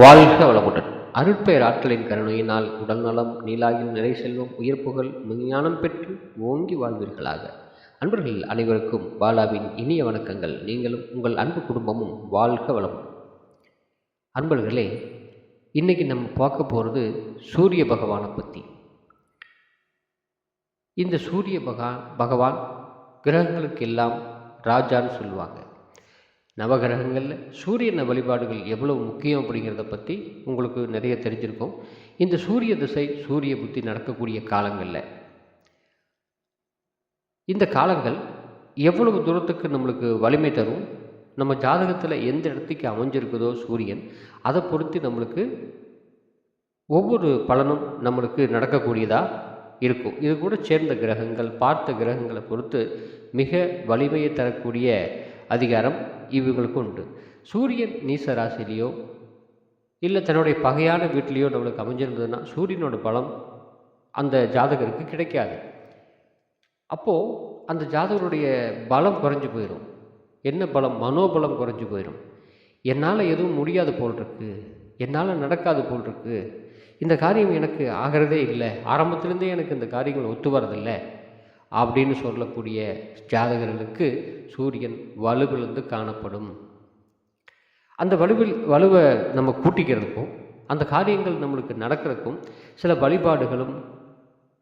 வாழ்க வளமுடன். அருட்பெயர் ஆற்றலின் கருணையினால் உடல்நலம் நீலாயில் நிலை செல்வம் உயிர் புகழ் விஞ்ஞானம் பெற்று ஓங்கி வாழ்வீர்களாக. அன்பர்கள் அனைவருக்கும் பாலாவின் இனிய வணக்கங்கள். நீங்களும் உங்கள் அன்பு குடும்பமும் வாழ்க வளம் அன்பர்களே இன்னைக்கு நம்ம பார்க்க போகிறது சூரிய பகவானை பற்றி இந்த சூரிய பகா பகவான் கிரகங்களுக்கு எல்லாம் ராஜான்னு சொல்லுவாங்க. நவகிரகங்களில் சூரியன வழிபாடுகள் எவ்வளவு முக்கியம் அப்படிங்கிறத பற்றி உங்களுக்கு நிறைய தெரிஞ்சிருக்கும். இந்த சூரிய திசை சூரிய புத்தி நடக்கக்கூடிய காலங்களில். இந்த காலங்கள் எவ்வளவு தூரத்துக்கு நம்மளுக்கு வலிமை தரும்? நம்ம ஜாதகத்தில் எந்த இடத்துக்கு அமைஞ்சிருக்குதோ சூரியன் அதை பொறுத்து நம்மளுக்கு ஒவ்வொரு பலனும் நம்மளுக்கு நடக்கக்கூடியதாக இருக்கும். இது கூட சேர்ந்த கிரகங்கள் பார்த்த கிரகங்களை பொறுத்து மிக வலிமையை தரக்கூடிய அதிகாரம் இவங்களுக்கு உண்டு. சூரியன் நீச ராசிலேயோ இல்லை தன்னுடைய பகையான வீட்லேயோ நம்மளுக்கு அமைஞ்சிருந்ததுன்னா சூரியனோட பலம் அந்த ஜாதகருக்கு கிடைக்காது. அப்போது அந்த ஜாதகருடைய பலம் குறைஞ்சு போயிடும் என்ன பலம்? மனோபலம் குறைஞ்சி போயிடும் என்னால் எதுவும் முடியாது போல் இருக்கு என்னால் நடக்காது போல் இருக்கு இந்த காரியம் எனக்கு ஆகிறதே இல்லை. ஆரம்பத்திலேருந்தே எனக்கு இந்த காரியங்கள் ஒத்து வரதில்லை அப்படின்னு சொல்லக்கூடிய ஜாதகர்களுக்கு சூரியன் வலுவிழந்து காணப்படும். அந்த வலுவில் வலுவை நம்ம கூட்டிக்கிறதுக்கும் அந்த காரியங்கள் நம்மளுக்கு நடக்கிறதுக்கும் சில வழிபாடுகளும்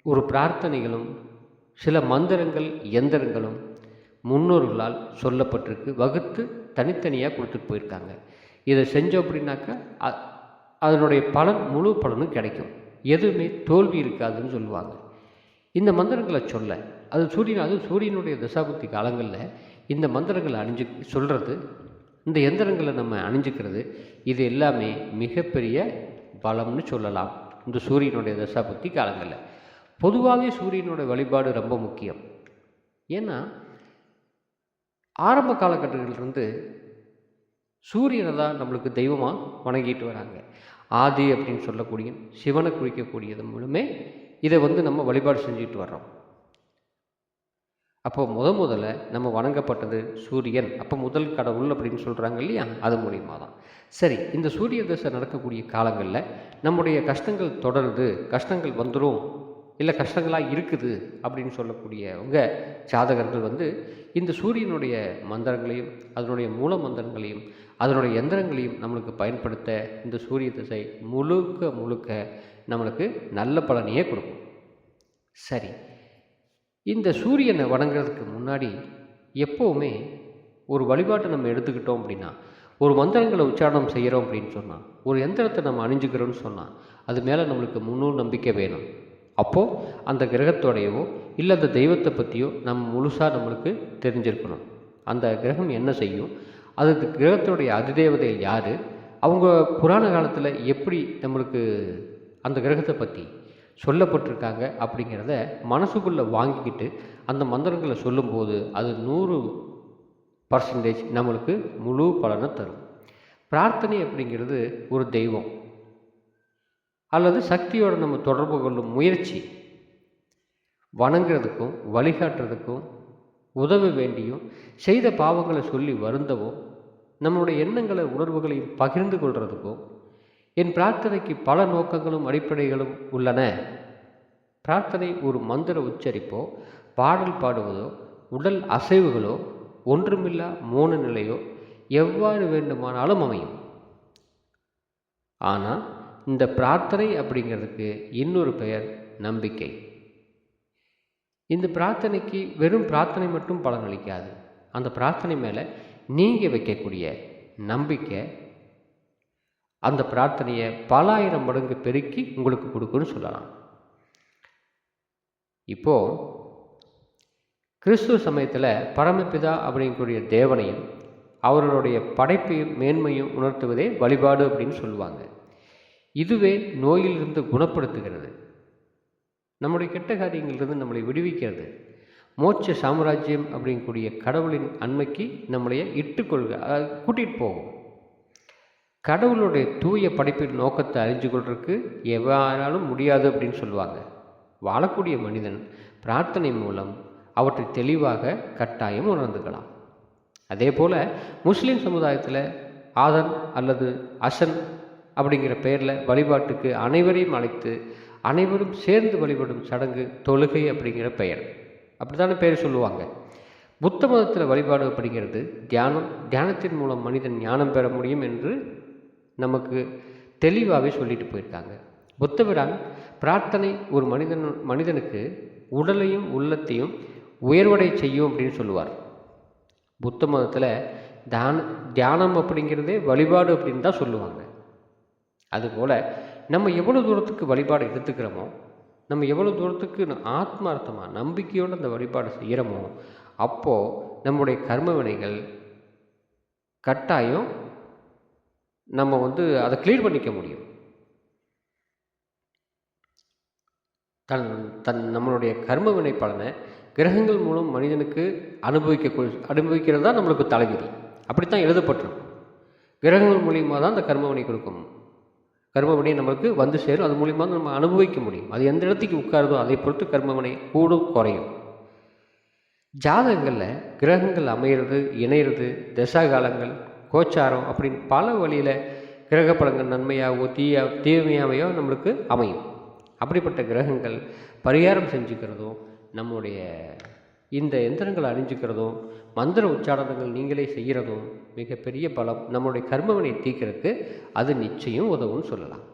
ஒரு பிரார்த்தனைகளும் சில மந்திரங்கள் எந்திரங்களும் முன்னோர்களால் சொல்லப்பட்டிருக்கு. வகுத்து தனித்தனியாக கொடுத்துட்டு போயிருக்காங்க. இதை செஞ்சோம் அப்படின்னாக்கா அ- அதனுடைய பலன் முழு பலனும் கிடைக்கும். எதுவுமே தோல்வி இருக்காதுன்னு சொல்லுவாங்க. இந்த மந்திரங்களை சொல்ல அது சூரியன் அதுவும் சூரியனுடைய தசாபக்தி காலங்களில் இந்த மந்திரங்களை அணிஞ்சு சொல்கிறது இந்த எந்திரங்களை நம்ம அணிஞ்சுக்கிறது இது எல்லாமே மிகப்பெரிய பலம்னு சொல்லலாம் இந்த சூரியனுடைய தசாபக்தி காலங்களில். பொதுவாகவே சூரியனுடைய வழிபாடு ரொம்ப முக்கியம். ஏன்னா ஆரம்ப காலகட்டத்திலிருந்து சூரியனை தான் நம்மளுக்கு தெய்வமாக வணங்கிட்டு வராங்க. ஆதி அப்படின்னு சொல்லக்கூடிய சிவனை குறிக்கக்கூடியது மூலமே இதை வந்து நம்ம வழிபாடு செஞ்சுட்டு வர்றோம். அப்போ முத முதல்ல நம்ம வணங்கப்பட்டது சூரியன். அப்போ முதல் கடவுள் அப்படின்னு சொல்கிறாங்க இல்லையா? அது மூலியமாக தான். சரி இந்த சூரிய தசை நடக்கக்கூடிய காலங்களில் நம்முடைய கஷ்டங்கள் தொடருது கஷ்டங்கள் வந்துடும் இல்லை கஷ்டங்களாக இருக்குது அப்படின்னு சொல்லக்கூடியவங்க ஜாதகர்கள் வந்து இந்த சூரியனுடைய மந்திரங்களையும் அதனுடைய மூல மந்திரங்களையும் அதனுடைய எந்திரங்களையும் நம்மளுக்கு பயன்படுத்த இந்த சூரிய திசை முழுக்க முழுக்க நம்மளுக்கு நல்ல பலனையே கொடுக்கும். சரி இந்த சூரியனை வணங்குறதுக்கு முன்னாடி எப்போவுமே ஒரு வழிபாட்டை நம்ம எடுத்துக்கிட்டோம் அப்படின்னா ஒரு மந்திரங்களை உச்சாரணம் செய்கிறோம் அப்படின்னு சொன்னால் ஒரு எந்திரத்தை நம்ம அணிஞ்சுக்கிறோம்னு சொன்னால் அது மேலே நம்மளுக்கு முழு நம்பிக்கை வேணும். அப்போது அந்த கிரகத்தோடையவோ இல்லை அந்த தெய்வத்தை பற்றியோ நம்ம முழுசாக நம்மளுக்கு தெரிஞ்சிருக்கணும். அந்த கிரகம் என்ன செய்யும்? அது கிரகத்தினுடைய அதிதேவதை யார்? அவங்க புராண காலத்தில் எப்படி நம்மளுக்கு அந்த கிரகத்தை பற்றி சொல்லப்பட்டிருக்காங்க அப்படிங்கிறத மனசுக்குள்ளே வாங்கிக்கிட்டு அந்த மந்திரங்களை சொல்லும்போது அது நூறு பர்சன்டேஜ் நம்மளுக்கு முழு பலனை தரும். பிரார்த்தனை அப்படிங்கிறது ஒரு தெய்வம். அல்லது சக்தியோட நம்ம தொடர்பு கொள்ளும் முயற்சி. வணங்குறதுக்கும் வழிகாட்டுறதுக்கும் உதவ வேண்டியும் செய்த பாவங்களை சொல்லி வருந்தவும் நம்மளுடைய எண்ணங்களை உணர்வுகளையும் பகிர்ந்து கொள்கிறதுக்கும் என் பிரார்த்தனைக்கு பல நோக்கங்களும் அடிப்படைகளும் உள்ளன. பிரார்த்தனை ஒரு மந்திர உச்சரிப்போ பாடல் பாடுவதோ உடல் அசைவுகளோ ஒன்றுமில்லா மோன நிலையோ எவ்வாறு வேண்டுமானாலும் அமையும். ஆனால் இந்த பிரார்த்தனை அப்படிங்கிறதுக்கு இன்னொரு பெயர் நம்பிக்கை. இந்த பிரார்த்தனைக்கு வெறும் பிரார்த்தனை மட்டும் பலனளிக்காது. அந்த பிரார்த்தனை மேலே நீங்கள் வைக்கக்கூடிய நம்பிக்கை அந்த பிரார்த்தனையை பல ஆயிரம் மடங்கு பெருக்கி உங்களுக்கு கொடுக்குன்னு சொல்லலாம். இப்போது கிறிஸ்துவ சமயத்தில் பரமபிதா அப்படிங்கக்கூடிய தேவனையும் அவர்களுடைய படைப்பையும் மேன்மையும் உணர்த்துவதே வழிபாடு அப்படின்னு சொல்லுவாங்க. இதுவே நோயிலிருந்து குணப்படுத்துகிறது. நம்முடைய கெட்ட காரியங்களிலிருந்து நம்மளை விடுவிக்கிறது. மோட்ச சாம்ராஜ்யம் அப்படிங்கக்கூடிய கடவுளின் அண்மைக்கு நம்மளைய இட்டுக்கொள்க அதாவது கூட்டிகிட்டு போகும். கடவுளுடைய தூய படைப்பின் நோக்கத்தை அறிஞ்சு கொள்றதுக்கு எவ்வாறாலும் முடியாது அப்படின்னு சொல்லுவாங்க. வாழக்கூடிய மனிதன் பிரார்த்தனை மூலம் அவற்றை தெளிவாக கட்டாயம் உணர்ந்துக்கலாம். அதே போல் முஸ்லீம் சமுதாயத்தில் ஆதன் அல்லது அசன் அப்படிங்கிற பெயரில் வழிபாட்டுக்கு அனைவரையும் அழைத்து அனைவரும் சேர்ந்து வழிபடும் சடங்கு தொழுகை அப்படிங்கிற பெயர். அப்படி தானே பெயர் சொல்லுவாங்க. புத்த மதத்தில் வழிபாடு அப்படிங்கிறது தியானம் தியானத்தின் மூலம் மனிதன் ஞானம் பெற முடியும் என்று நமக்கு தெளிவாகவே சொல்லிட்டு போயிருக்காங்க. புத்தபிரான் பிரார்த்தனை ஒரு மனிதன் மனிதனுக்கு உடலையும் உள்ளத்தையும் உயர்வடை செய்யும் அப்படின்னு சொல்லுவார். புத்த மதத்தில் தியான தியானம் அப்படிங்கிறதே வழிபாடு அப்படின்னு தான் சொல்லுவாங்க. அதுபோல் நம்ம எவ்வளோ தூரத்துக்கு வழிபாடு எடுத்துக்கிறோமோ நம்ம எவ்வளோ தூரத்துக்கு ஆத்மார்த்தமாக நம்பிக்கையோடு அந்த வழிபாடு செய்கிறோமோ அப்போது நம்முடைய கர்ம வினைகள் கட்டாயம் நம்ம வந்து அதை கிளியர் பண்ணிக்க முடியும். தன் தன் நம்மளுடைய கர்ம வினை பலனை கிரகங்கள் மூலம் மனிதனுக்கு அனுபவிக்க அனுபவிக்கிறது தான் நம்மளுக்கு தலைவிதி. அப்படித்தான் எழுதப்பட்டிருக்கும். கிரகங்கள் மூலியமாக தான் அந்த கர்மவினை கொடுக்கும். கர்மவினை நம்மளுக்கு வந்து சேரும். அது மூலியமாக நம்ம அனுபவிக்க முடியும். அது எந்த இடத்துக்கு உட்காருதோ அதை பொறுத்து கர்மவினை கூடும் குறையும். ஜாதகங்களில் கிரகங்கள் அமையிறது இணையிறது தசாகாலங்கள் கோச்சாரம் அப்படின்னு பல வழியில் கிரக பலங்கள் நன்மையாகவோ தீய தீமையாகவோ நம்மளுக்கு அமையும். அப்படிப்பட்ட கிரகங்கள் பரிகாரம் செஞ்சுக்கிறதும் நம்முடைய இந்த எந்திரங்களை அணிஞ்சுக்கிறதும் மந்திர உச்சாரணங்கள் நீங்களே செய்கிறதும் மிகப்பெரிய பலம் நம்மளுடைய கர்மவினை தீக்கிறதுக்கு அது நிச்சயம் உதவும்னு சொல்லலாம்.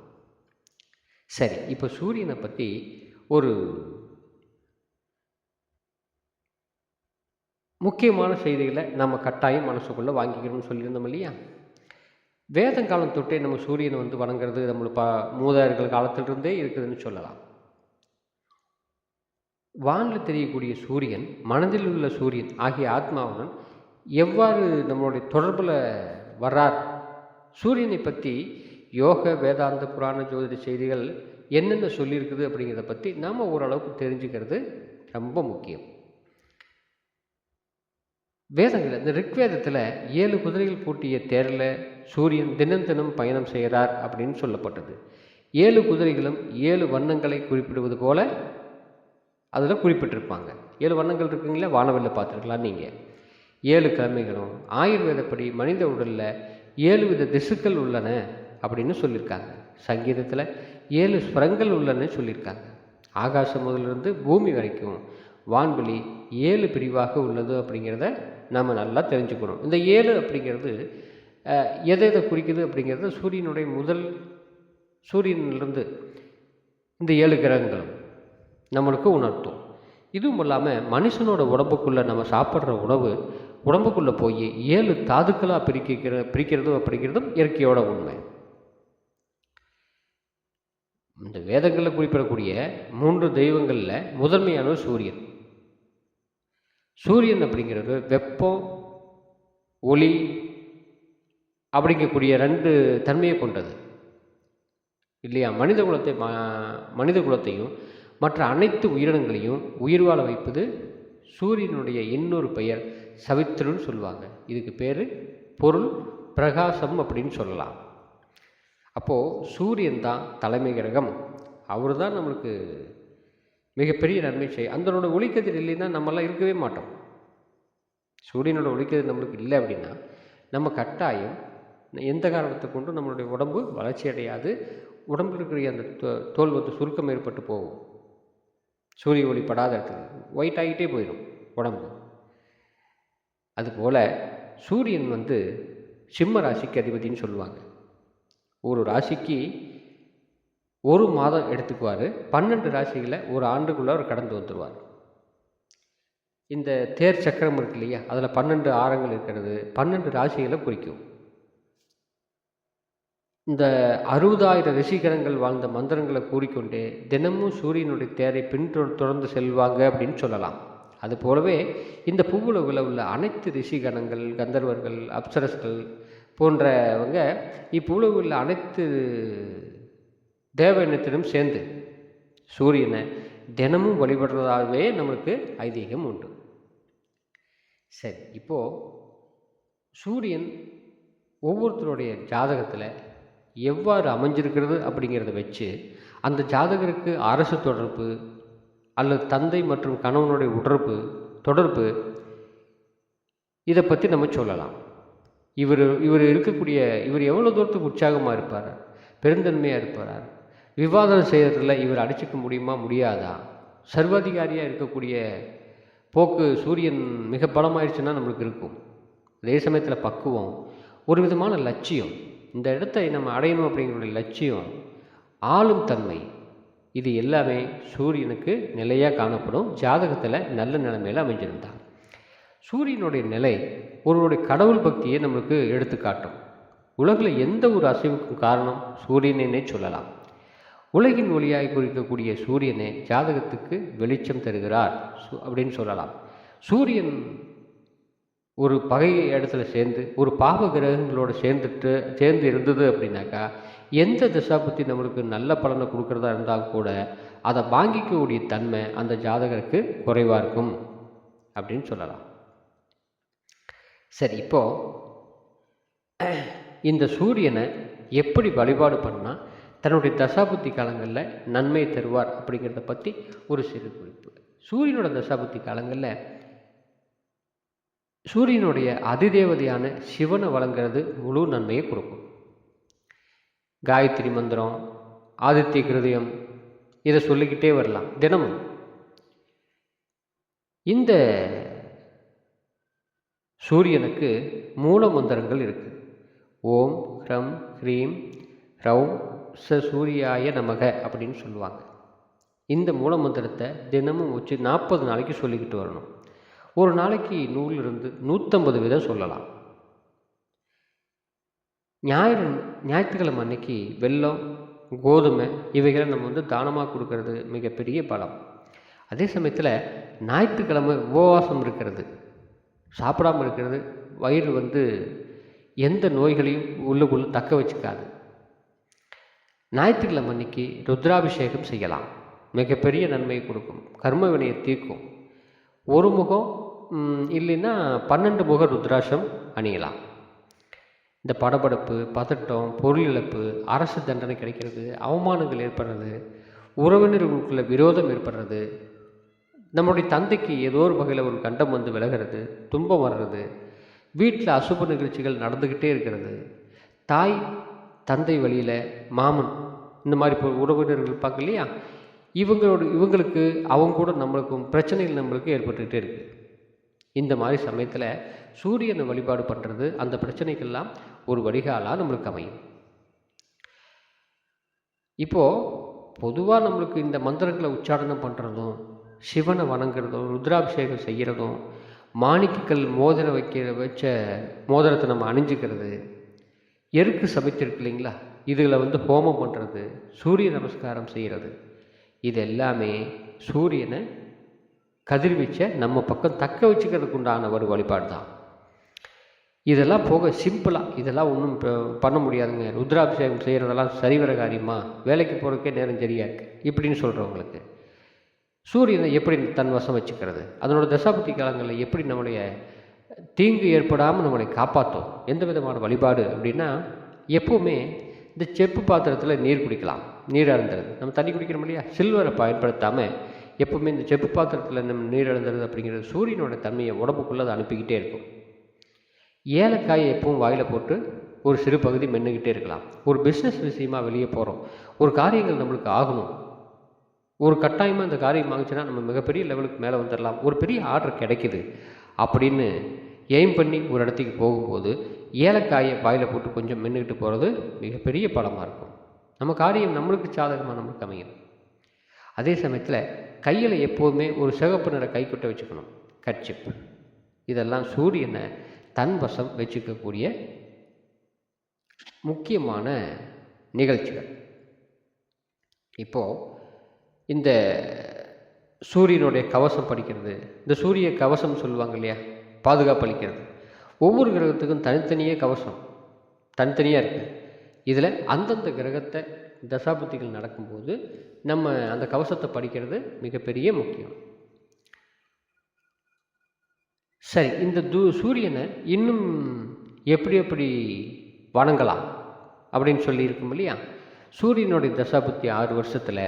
சரி இப்போ சூரியனை பற்றி ஒரு முக்கியமான செய்திகளை நம்ம கட்டாயம் மனசுக்குள்ளே வாங்கிக்கணும்னு சொல்லியிருந்தோம் இல்லையா? வேதங்காலம் தொட்டே நம்ம சூரியனை வந்து வணங்குறது நம்மளோட ப மூதாயர்கள் காலத்திலிருந்தே இருக்குதுன்னு சொல்லலாம். வானில் தெரியக்கூடிய சூரியன் மனதில் உள்ள சூரியன் ஆகிய ஆத்மாவுடன் எவ்வாறு நம்மளுடைய தொடர்பில் வர்றார்? சூரியனை பற்றி யோக வேதாந்த புராண ஜோதிட செய்திகள் என்னென்ன சொல்லியிருக்குது அப்படிங்கிறத பற்றி நாம் ஓரளவுக்கு தெரிஞ்சுக்கிறது ரொம்ப முக்கியம். வேதங்கள் இந்த ரிக்வேதத்தில் ஏழு குதிரைகள் பூட்டிய தேரில் சூரியன் தினம் தினம் பயணம் செய்கிறார் அப்படின்னு சொல்லப்பட்டது. ஏழு குதிரைகளும் ஏழு வண்ணங்களை குறிப்பிடுவது போல அதில் குறிப்பிட்டிருப்பாங்க. ஏழு வண்ணங்கள் இருக்குங்களா வானவெல்ல பார்த்துருக்கலாம் நீங்கள் ஏழு கிழமைகளும் ஆயுர்வேதப்படி மனித உடலில் ஏழு வித திசுக்கள் உள்ளன அப்படின்னு சொல்லியிருக்காங்க. சங்கீதத்தில் ஏழு ஸ்வரங்கள் உள்ளன சொல்லியிருக்காங்க. ஆகாசம் முதலிருந்து பூமி வரைக்கும் வான்வெளி ஏழு பிரிவாக உள்ளது அப்படிங்கிறத நாம் நல்லா தெரிஞ்சுக்கணும். இந்த ஏழு அப்படிங்கிறது எதை எதை குறிக்குது அப்படிங்கிறது சூரியனுடைய முதல் சூரியனிலிருந்து இந்த ஏழு கிரகங்களும் நம்மளுக்கு உணர்த்தும். இதுவும் இல்லாமல் மனுஷனோட உடம்புக்குள்ளே நம்ம சாப்பிட்ற உணவு உடம்புக்குள்ளே போய் ஏழு தாதுக்களாக பிரிக்கிற பிரிக்கிறதும் அப்படிங்கிறதும் இயற்கையோட உண்மை. இந்த வேதங்களில் குறிப்பிடக்கூடிய மூன்று தெய்வங்களில் முதன்மையான சூரியன். சூரியன் அப்படிங்கிறது வெப்பம் ஒளி அப்படிங்கக்கூடிய ரெண்டு தன்மையை கொண்டது. இல்லையா? மனித குலத்தை மனித குலத்தையும் மற்ற அனைத்து உயிரினங்களையும் உயிர் வாழ வைப்பது சூரியனுடைய இன்னொரு பெயர் சவித்திரன்னு சொல்லுவாங்க. இதுக்கு பேர் பொருள் பிரகாசம் அப்படின்னு சொல்லலாம். அப்போது சூரியன் தான் தலைமை கிரகம். அவர் தான் நம்மளுக்கு மிகப்பெரிய நன்மை செய்ய அந்தனோட ஒளிக்கதிர் இல்லைன்னா நம்மளாம் இருக்கவே மாட்டோம். சூரியனோட ஒளிக்கதிர் நம்மளுக்கு இல்லை அப்படின்னா நம்ம கட்டாயம் எந்த காரணத்தை கொண்டும் நம்மளுடைய உடம்பு வளர்ச்சி அடையாது. உடம்பில் இருக்கிற அந்த தோல் வந்து சுருக்கம் ஏற்பட்டு போகும். சூரிய ஒளி படாத இடத்துல ஒயிட் ஆகிட்டே போயிடும் உடம்பு. அதுபோல் சூரியன் வந்து சிம்ம ராசிக்கு அதிபதினு சொல்லுவாங்க. ஒரு ராசிக்கு ஒரு மாதம் எடுத்துக்குவார். பன்னெண்டு ராசிகளை ஒரு ஆண்டுக்குள்ளே அவர் கடந்து வந்துடுவார் இந்த தேர் சக்கரம் இருக்கு இல்லையா? அதில் பன்னெண்டு ஆரங்கள் இருக்கிறது. பன்னெண்டு ராசிகளை குறிக்கும். இந்த அறுபதாயிரம் ரிஷிகரங்கள் வாழ்ந்த மந்திரங்களை கூறிக்கொண்டே தினமும் சூரியனுடைய தேரை பின்தொடர்ந்து செல்வாங்க அப்படின்னு சொல்லலாம். அது போலவே இந்த பூவுலகில் உள்ள அனைத்து ரிஷிகணங்கள் கந்தர்வர்கள் அப்சரஸ்கள் போன்றவங்க இப்பூலகில் உள்ள அனைத்து தேவ சேர்ந்து சூரியனை தினமும் வழிபடுறதாகவே நம்மளுக்கு ஐதீகம் உண்டு. சரி இப்போது சூரியன் ஒவ்வொருத்தருடைய ஜாதகத்தில் எவ்வாறு அமைஞ்சிருக்கிறது அப்படிங்கிறத வச்சு அந்த ஜாதகருக்கு அரசு தொடர்பு அல்லது தந்தை மற்றும் கணவனுடைய உடற்பு தொடர்பு இதை பற்றி நம்ம சொல்லலாம். இவர் இவர் இருக்கக்கூடிய இவர் எவ்வளோ தூரத்துக்கு உற்சாகமாக இருப்பார்? பெருந்தன்மையாக இருப்பார்? விவாதம் செய்கிறதுல இவர் அடிச்சுக்க முடியுமா முடியாதா? சர்வாதிகாரியாக இருக்கக்கூடிய போக்கு சூரியன் மிக பலமாயிடுச்சுன்னா நம்மளுக்கு இருக்கும். அதே சமயத்தில் பக்குவம் ஒரு விதமான லட்சியம். இந்த இடத்தை நம்ம அடையணும் அப்படிங்கிற லட்சியம் ஆளும் தன்மை. இது எல்லாமே சூரியனுக்கு நிலையாக காணப்படும். ஜாதகத்தில் நல்ல நிலைமையில் அமைஞ்சிருந்தார் சூரியனுடைய நிலை ஒருவருடைய கடவுள் பக்தியை நம்மளுக்கு எடுத்துக்காட்டும். உலகில் எந்த ஒரு அசைவுக்கும் காரணம் சூரியனே சொல்லலாம். உலகின் ஒளியாய் குறிக்கக்கூடிய சூரியனே ஜாதகத்துக்கு வெளிச்சம் தருகிறார். சு- அப்படின்னு சொல்லலாம். சூரியன் ஒரு பகை இடத்துல சேர்ந்து ஒரு பாவ கிரகங்களோட சேர்ந்துட்டு சேர்ந்து இருந்தது அப்படின்னாக்கா எந்த திசா பற்றி நம்மளுக்கு நல்ல பலனை கொடுக்குறதா இருந்தால் கூட அதை வாங்கிக்கக்கூடிய தன்மை அந்த ஜாதகருக்கு குறைவாக இருக்கும் அப்படின்னு சொல்லலாம். சரி இப்போது இந்த சூரியனை எப்படி வழிபாடு பண்ணால் தன்னுடைய தசாபுத்தி காலங்களில் நன்மை தருவார் அப்படிங்கிறத பற்றி ஒரு சிறு குறிப்பு. சூரியனோட தசாபுத்தி காலங்களில் சூரியனுடைய அதிதேவதையான சிவனை வழங்குறது முழு நன்மையை கொடுக்கும். காயத்ரி மந்திரம் ஆதித்ய கிருதயம் இதை சொல்லிக்கிட்டே வரலாம் தினமும். இந்த சூரியனுக்கு மூல மந்திரங்கள் இருக்குது ஓம் ஹ்ரம் ஹ்ரீம் ரௌம் ச சூரியாய நமக அப்படின்னு சொல்லுவாங்க. இந்த மூலமந்திரத்தை தினமும் வச்சு நாற்பது நாளைக்கு சொல்லிக்கிட்டு வரணும். ஒரு நாளைக்கு நூலிருந்து நூற்றம்பது விதம் சொல்லலாம். ஞாயிறு ஞாயிற்றுக்கிழமை அன்னைக்கு வெல்லம் கோதுமை இவைகளை நம்ம வந்து தானமாக கொடுக்கறது மிகப்பெரிய பலம். அதே சமயத்தில் ஞாயிற்றுக்கிழமை உபவாசம் இருக்கிறது. சாப்பிடாம இருக்கிறது. வயிறு வந்து எந்த நோய்களையும் உள்ளுக்குள்ளே தக்க வச்சுக்காது. ஞாயிற்றுக்கிழமை அன்னைக்கு ருத்ராபிஷேகம் செய்யலாம். மிகப்பெரிய நன்மையை கொடுக்கும். கர்ம வினையை தீர்க்கும். ஒரு முகம் இல்லைன்னா பன்னெண்டு முக ருத்ராட்சம் அணியலாம். இந்த படபடப்பு பதட்டம் பொருள் இழப்பு அரசு தண்டனை கிடைக்கிறது அவமானங்கள் ஏற்படுறது உறவினர்களுக்குள்ள விரோதம் ஏற்படுறது நம்மளுடைய தந்தைக்கு ஏதோ ஒரு வகையில் ஒரு கண்டம் வந்து விலகிறது துன்பம் வர்றது வீட்டில் அசுப நிகழ்ச்சிகள் நடந்துக்கிட்டே இருக்கிறது தாய் தந்தை வழியில் மாமன் இந்த மாதிரி இப்போ உறவினர்கள் இருப்பாங்க இல்லையா? இவங்களோட இவங்களுக்கு அவங்க கூட நம்மளுக்கும் பிரச்சனைகள் நம்மளுக்கு ஏற்பட்டுக்கிட்டே இருக்குது இந்த மாதிரி சமயத்தில் சூரியனை வழிபாடு பண்ணுறது அந்த பிரச்சனைக்கெல்லாம் ஒரு வடிகாலாக நம்மளுக்கு அமையும். இப்போது பொதுவாக நம்மளுக்கு இந்த மந்திரங்களை உச்சாரணம் பண்ணுறதும் சிவனை வணங்குறதும் ருத்ராபிஷேகம் செய்கிறதும் மாணிக்கக்கல் மோதிரம் வைக்கிற வச்ச மோதிரத்தை நம்ம அணிஞ்சிக்கிறது எருக்கு சமைச்சிருக்கு இல்லைங்களா? இதில் வந்து ஹோமம் பண்ணுறது சூரிய நமஸ்காரம் செய்கிறது இது எல்லாமே சூரியனை கதிர்வீச்சை நம்ம பக்கம் தக்க வச்சுக்கிறதுக்கு உண்டான ஒரு வழிபாடு தான். இதெல்லாம் போக சிம்பிளாக இதெல்லாம் ஒன்றும் பண்ண முடியாதுங்க. ருத்ராபிஷேகம் செய்கிறதெல்லாம் சரிவர காரியமா? வேலைக்கு போகிறதுக்கே நேரம் சரியாக இருக்குது இப்படின்னு சொல்கிறவங்களுக்கு சூரியனை எப்படி தன் வசம் வச்சுக்கிறது? அதனோட தசாபதி காலங்களில் எப்படி நம்முடைய தீங்கு ஏற்படாமல் நம்மளை காப்பாற்றும். எந்த விதமான வழிபாடு அப்படின்னா எப்போவுமே இந்த செப்பு பாத்திரத்தில் நீர் குடிக்கலாம். நீர் அருந்துறது. நம்ம தண்ணி குடிக்கிறோம் இல்லையா? சில்வரை பயன்படுத்தாமல் எப்போவுமே இந்த செப்பு பாத்திரத்தில் நம்ம நீர் அருந்துறது அப்படிங்கிறது சூரியனோட தன்மையை உடம்புக்குள்ளே அதை அனுப்பிக்கிட்டே இருக்கும். ஏலக்காயை எப்பவும் வாயில் போட்டு ஒரு சிறு பகுதி மென்னுக்கிட்டே இருக்கலாம். ஒரு பிஸ்னஸ் விஷயமா வெளியே போகிறோம் ஒரு காரியங்கள் நம்மளுக்கு ஆகணும். ஒரு கட்டாயமாக இந்த காரியம் ஆகுச்சுன்னா நம்ம மிகப்பெரிய லெவலுக்கு மேலே வந்துடலாம் ஒரு பெரிய ஆர்டர் கிடைக்குது அப்படின்னு எய்ம் பண்ணி ஒரு இடத்துக்கு போகும்போது ஏலக்காயை வாயில் போட்டு கொஞ்சம் மின்னுக்கிட்டு போகிறது மிகப்பெரிய பலமாக இருக்கும். நம்ம காரியம் நம்மளுக்கு சாதகமாக நம்மளுக்கு அமையும். அதே சமயத்தில் கையில் எப்போதுமே ஒரு சிகப்பு நிற கைக்குட்டை வச்சுக்கணும். கட்சிப் இதெல்லாம் சூரியனை தன் வசம் வச்சுக்கக்கூடிய முக்கியமான நிகழ்ச்சிகள். இப்போது இந்த சூரியனுடைய கவசம் படிக்கிறது இந்த சூரிய கவசம் சொல்லுவாங்க இல்லையா? பாதுகாப்பு அளிக்கிறது ஒவ்வொரு கிரகத்துக்கும் தனித்தனியே கவசம் தனித்தனியாக இருக்குது இதில் அந்தந்த கிரகத்தை தசாபுத்திகள் நடக்கும்போது நம்ம அந்த கவசத்தை படிக்கிறது மிகப்பெரிய முக்கியம். சரி இந்த தூ சூரியனை இன்னும் எப்படி எப்படி வணங்கலாம் அப்படின்னு சொல்லியிருக்கோம் இல்லையா? சூரியனுடைய தசாபுத்தி ஆறு வருஷத்தில்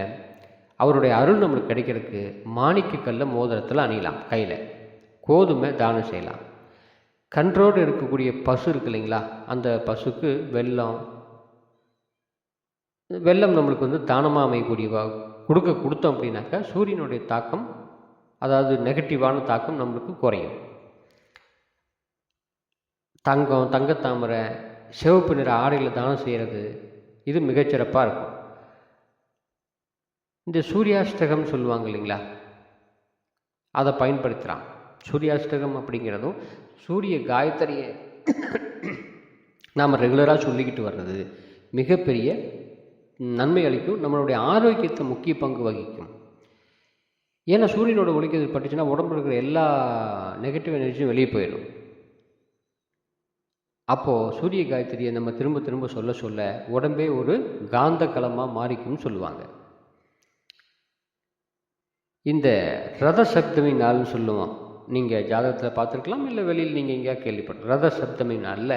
அவருடைய அருள் நம்மளுக்கு கிடைக்கிறதுக்கு மாணிக்கக்கல்ல மோதிரத்தில் அணியலாம் கையில். கோதுமை தானம் செய்யலாம். கன்றோடு இருக்கக்கூடிய பசு இருக்கு இல்லைங்களா? அந்த பசுக்கு வெல்லம். வெள்ளம் நம்மளுக்கு வந்து தானமாக அமையக்கூடிய கொடுக்க கொடுத்தோம் அப்படின்னாக்கா சூரியனுடைய தாக்கம் அதாவது நெகட்டிவான தாக்கம் நம்மளுக்கு குறையும். தங்கம் தங்கத்தாமரை சிவப்பு நிற ஆடையில் தானம் செய்கிறது இது மிகச்சிறப்பாக இருக்கும். இந்த சூரியாஷ்டகம் சொல்லுவாங்க இல்லைங்களா? அதை பயன்படுத்துகிறான் சூரியாஷ்டகம் அப்படிங்கிறதும் சூரிய காயத்ரியை நாம் ரெகுலராக சொல்லிக்கிட்டு வர்றது மிகப்பெரிய நன்மை அளிக்கும் நம்மளுடைய ஆரோக்கியத்தை முக்கிய பங்கு வகிக்கும். ஏன்னா சூரியனோட ஒழிக்கிறது பட்டுச்சுன்னா உடம்புல இருக்கிற எல்லா நெகட்டிவ் எனர்ஜியும் வெளியே போயிடும். அப்போது சூரிய காயத்ரியை நம்ம திரும்ப திரும்ப சொல்ல சொல்ல உடம்பே ஒரு காந்த களமாக மாறிக்கும்னு சொல்லுவாங்க. இந்த ரத சப்தமி நாள்னு சொல்லுவோம். நீங்கள் ஜாதகத்தில் பார்த்துருக்கலாம் இல்லை வெளியில் நீங்கள் எங்கேயா கேள்விப்பட்ட ரத சப்தமி நாளில்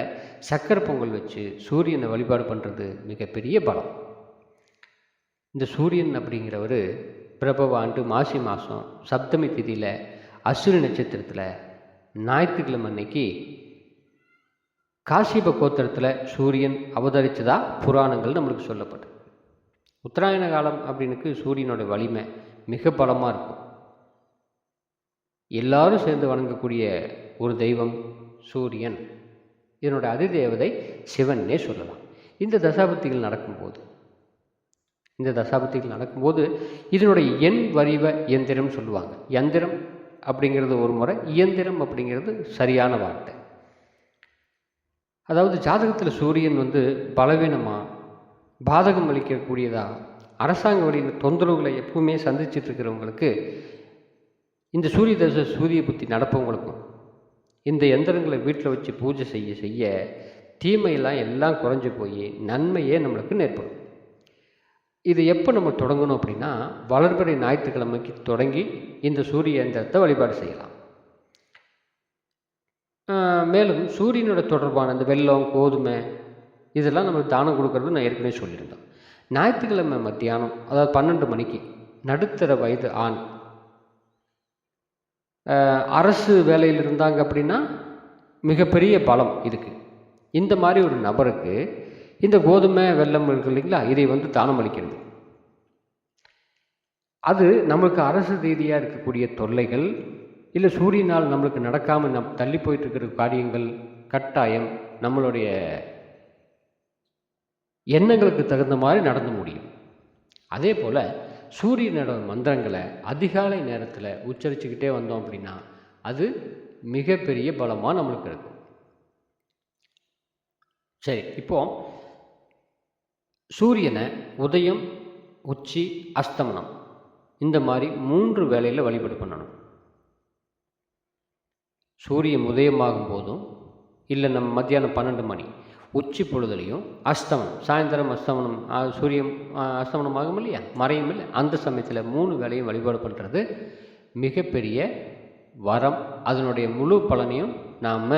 சக்கரை பொங்கல் வச்சு சூரியனை வழிபாடு பண்ணுறது மிகப்பெரிய பலம். இந்த சூரியன் அப்படிங்கிறவர் பிரபவ ஆண்டு மாசி மாதம் சப்தமி திதியில் அசுரி நட்சத்திரத்தில் ஞாயிற்றுக்கிழமை அன்னைக்கு காசிப கோத்திரத்தில் சூரியன் அவதரித்ததா புராணங்கள் நம்மளுக்கு சொல்லப்பட்டது. உத்தராயண காலம் அப்படின்னுக்கு சூரியனோட வலிமை மிக பலமாக இருக்கும். எல்லாரும் சேர்ந்து வணங்கக்கூடிய ஒரு தெய்வம் சூரியன். இதனோட அதிதேவதை சிவன்னே சொல்லலாம். இந்த தசாபத்திகள் நடக்கும்போது இந்த தசாபத்திகள் நடக்கும்போது இதனுடைய எண் வரிவ இயந்திரம் சொல்லுவாங்க. யந்திரம் அப்படிங்கிறது ஒரு முறை இயந்திரம் அப்படிங்கிறது சரியான வார்த்தை. அதாவது ஜாதகத்தில் சூரியன் வந்து பலவீனமாக பாதகம் அளிக்கக்கூடியதாக அரசாங்க வழியில் தொந்தரவுகளை எப்பவுமே சந்திச்சிட்டு இருக்கிறவங்களுக்கு இந்த சூரிய தசை சூரிய புத்தி நடப்பவங்களுக்கும் இந்த எந்திரங்களை வீட்டில் வச்சு பூஜை செய்ய செய்ய தீமையெல்லாம் எல்லாம் குறைஞ்சு போய் நன்மையே நம்மளுக்கு நேர்படும். இது எப்போ நம்ம தொடங்கணும் அப்படின்னா வளர்பிறை ஞாயிற்றுக்கிழமைக்கு தொடங்கி இந்த சூரிய எந்திரத்தை வழிபாடு செய்யலாம். மேலும் சூரியனோட தொடர்பான இந்த வெள்ளம் கோதுமை இதெல்லாம் நம்ம தானம் கொடுக்கறது நான் ஏற்கனவே சொல்லியிருந்தோம் ஞாயிற்றுக்கிழமை மத்தியானம் அதாவது பன்னெண்டு மணிக்கு நடுத்தர வயது ஆண் அரசு வேலையில் இருந்தாங்க அப்படின்னா மிகப்பெரிய பலம் இதுக்கு. இந்த மாதிரி ஒரு நபருக்கு இந்த கோதுமை வெல்லம் இருக்கு இல்லைங்களா? இதை வந்து தானம் அளிக்கிறது. அது நம்மளுக்கு அரசு ரீதியாக இருக்கக்கூடிய தொல்லைகள் இல்லை சூரியனால் நம்மளுக்கு நடக்காமல் நம் தள்ளி போயிட்டு இருக்கிற காரியங்கள் கட்டாயம் நம்மளுடைய எண்ணங்களுக்கு தகுந்த மாதிரி நடந்து முடியும். அதே போல் சூரியனோட மந்திரங்களை அதிகாலை நேரத்தில் உச்சரிச்சுக்கிட்டே வந்தோம் அப்படின்னா அது மிகப்பெரிய பலமாக நம்மளுக்கு இருக்கும். சரி இப்போ சூரியனை உதயம் உச்சி அஸ்தமனம் இந்த மாதிரி மூன்று வேலையில் வழிபாடு பண்ணணும். சூரியன் உதயமாகும் போதும் இல்லை நம்ம மத்தியானம் பன்னெண்டு மணி உச்சி பொழுதுலையும் அஸ்தமனம் சாயந்தரம் அஸ்தமனம் ஆ, சூரியன் அஸ்தமனம் ஆகும் இல்லையா? மறையும் இல்லை. அந்த சமயத்தில் மூணு வேலையும் வழிபாடு பண்ணுறது மிகப்பெரிய வரம். அதனுடைய முழு பலனையும் நாம்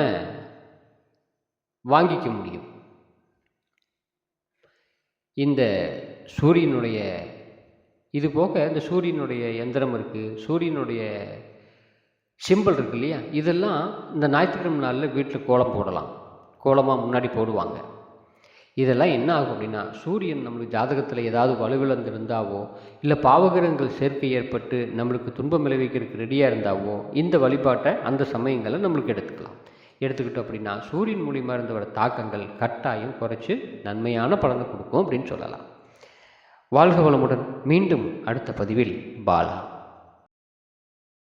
வாங்கிக்க முடியும். இந்த சூரியனுடைய இது போக இந்த சூரியனுடைய எந்திரம் இருக்குது சூரியனுடைய சிம்பிள் இருக்கு இல்லையா? இதெல்லாம் இந்த ஞாயிற்றுக்கிழமை நாளில் வீட்டில் கோலம் போடலாம். கோலமாக முன்னாடி போடுவாங்க. இதெல்லாம் என்ன ஆகும் அப்படின்னா சூரியன் நம்மளுக்கு ஜாதகத்தில் ஏதாவது வலுவிழந்திருந்தாவோ இல்லை பாவகிரகங்கள் சேர்க்கை ஏற்பட்டு நம்மளுக்கு துன்பம் விளைவிக்கிறதுக்கு ரெடியாக இருந்தாவோ இந்த வழிபாட்டை அந்த சமயங்களை நம்மளுக்கு எடுத்துக்கலாம். எடுத்துக்கிட்டோம் அப்படின்னா சூரியன் மூலியமாக இருந்து வர தாக்கங்கள் கட்டாயம் குறைச்சி நன்மையான பலனை கொடுக்கும் அப்படின்னு சொல்லலாம். வாழ்க வளமுடன். மீண்டும் அடுத்த பதிவில் பாலா